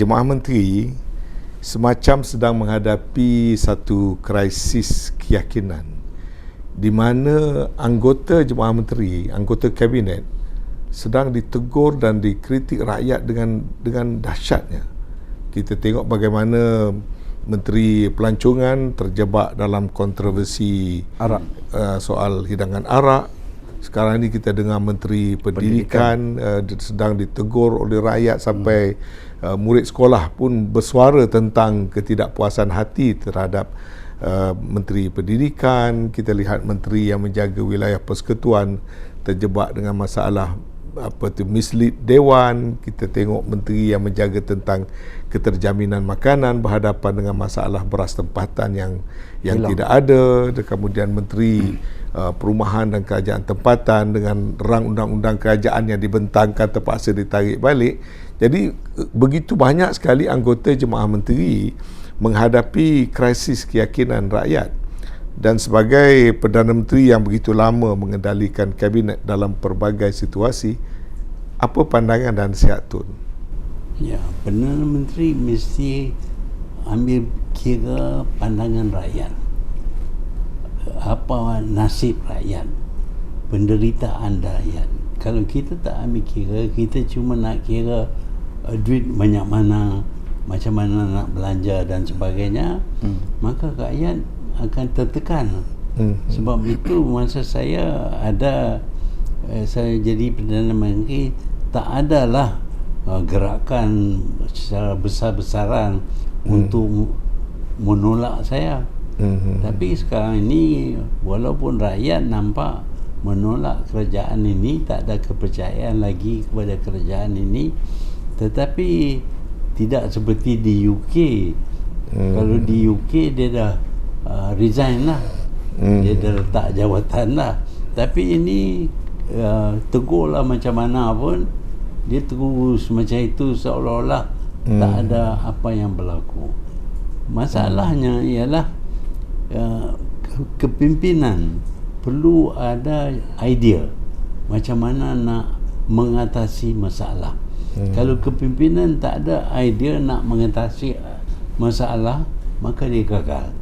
jemaah menteri semacam sedang menghadapi satu krisis keyakinan di mana anggota jemaah menteri, anggota kabinet sedang ditegur dan dikritik rakyat dengan dengan dahsyatnya. Kita tengok bagaimana menteri pelancongan terjebak dalam kontroversi arak uh, soal hidangan arak. Sekarang ini kita dengar menteri pendidikan, pendidikan. Uh, sedang ditegur oleh rakyat sampai hmm uh, murid sekolah pun bersuara tentang ketidakpuasan hati terhadap uh, menteri pendidikan kita lihat menteri yang menjaga wilayah persekutuan terjebak dengan masalah apa tu mislead dewan. Kita tengok menteri yang menjaga tentang keterjaminan makanan berhadapan dengan masalah beras tempatan yang yang Hilang. tidak ada. Dan kemudian menteri uh, perumahan dan kerajaan tempatan dengan rang undang-undang kerajaan yang dibentangkan terpaksa ditarik balik. Jadi begitu banyak sekali anggota jemaah menteri menghadapi krisis keyakinan rakyat dan sebagai Perdana Menteri yang begitu lama mengendalikan kabinet dalam pelbagai situasi apa pandangan dan sihat Tun? Ya, Perdana Menteri mesti ambil kira pandangan rakyat apa nasib rakyat penderitaan rakyat kalau kita tak ambil kira kita cuma nak kira uh, duit banyak mana macam mana nak belanja dan sebagainya hmm. maka rakyat akan tertekan hmm. sebab itu masa saya ada eh, saya jadi Perdana Menteri tak adalah uh, gerakan secara besar-besaran hmm. untuk menolak saya hmm. tapi sekarang ini walaupun rakyat nampak menolak kerajaan ini tak ada kepercayaan lagi kepada kerajaan ini tetapi tidak seperti di UK hmm. kalau di UK dia dah uh, resign lah hmm. dia dah letak jawatan lah tapi ini uh, tegur lah macam mana pun dia terus macam itu seolah-olah hmm. tak ada apa yang berlaku masalahnya ialah uh, kepimpinan perlu ada idea macam mana nak mengatasi masalah Hmm. Kalau kepimpinan tak ada idea nak mengatasi masalah, maka dia gagal.